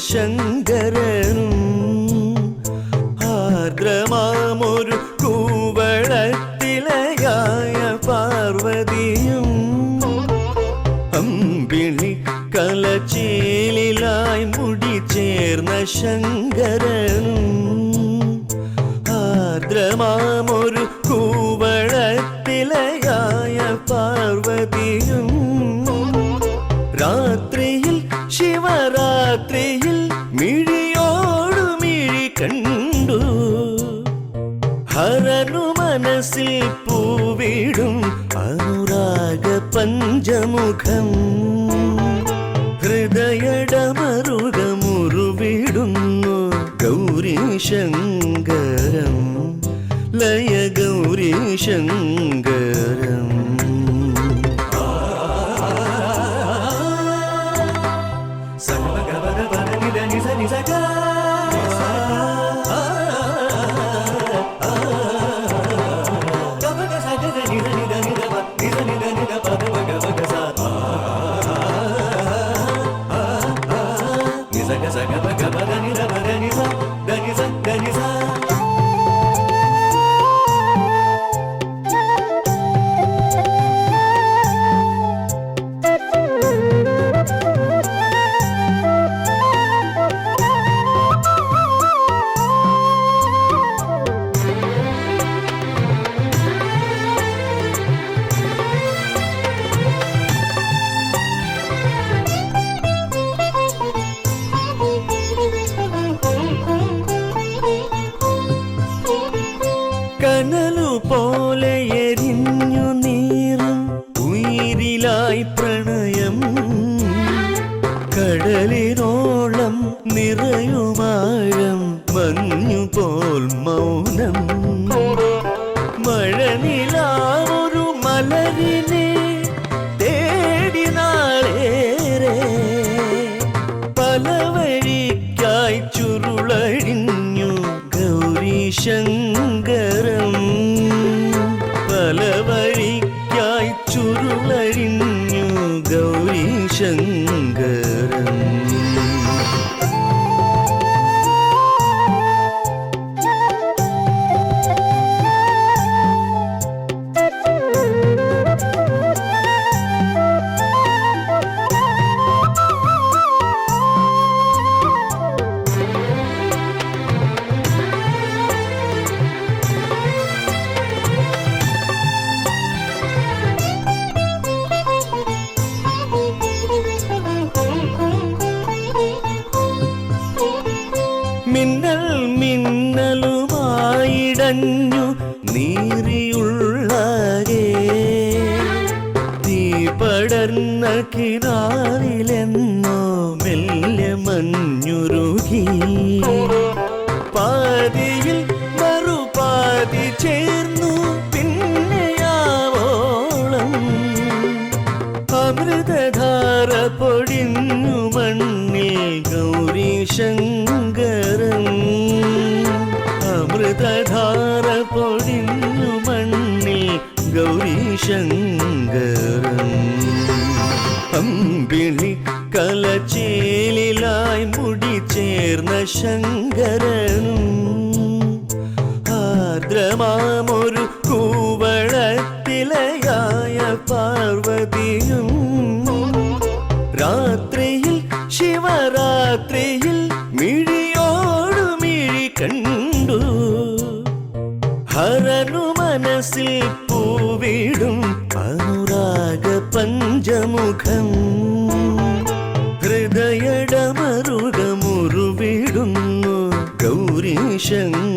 ശങ്കരനും ആർദ്രമാമൊരു കൂവളത്തിലയായ പാർവതിയും അമ്പിളി കലച്ചേലിലായി മുടി ചേർന്ന ശങ്കരനും ആർദ്രമാമൊരു കൂവളത്തിലയായ പാർവതിയും രാത്രിയിൽ ശിവരാത്രിയിൽ പൂവിടും അനുരാഗ പഞ്ചമുഖം. ഹൃദയടമറുകമുറുവിടുന്നു ഗൗരി ശങ്കരം ലയ ഗൗരി പ്രണയം കടലിനോളം നിറയുമാഴം മഞ്ഞു പോൽ മൗനം മഴനിലാവൊരു മലരിനെ നീറിയുള്ളകേ തീ പടർന്ന കിനാവിലെന്നോ മെല്ലെ മഞ്ഞുരുകി പാതിയിൽ മറുപാതി ചേർന്നു പിന്നെയാവോളം. അമൃതധാര പൊടിഞ്ഞു മണ്ണിൽ ഗൗരീശങ്കരൻ അമൃതധാര പൊടിഞ്ഞു മണ്ണിൽ ഗൗരി ശങ്കരൻ. അമ്പിളി കലച്ചേലിലായി മുടി ചേർന്ന ശങ്കരനും. ആർദ്രമാമൊരു പൂവിടും അനുരാഗ പഞ്ചമുഖം. ഹൃദയടമറുകമുറുവിടുന്നു ഗൗരി ശങ്കരം ലയ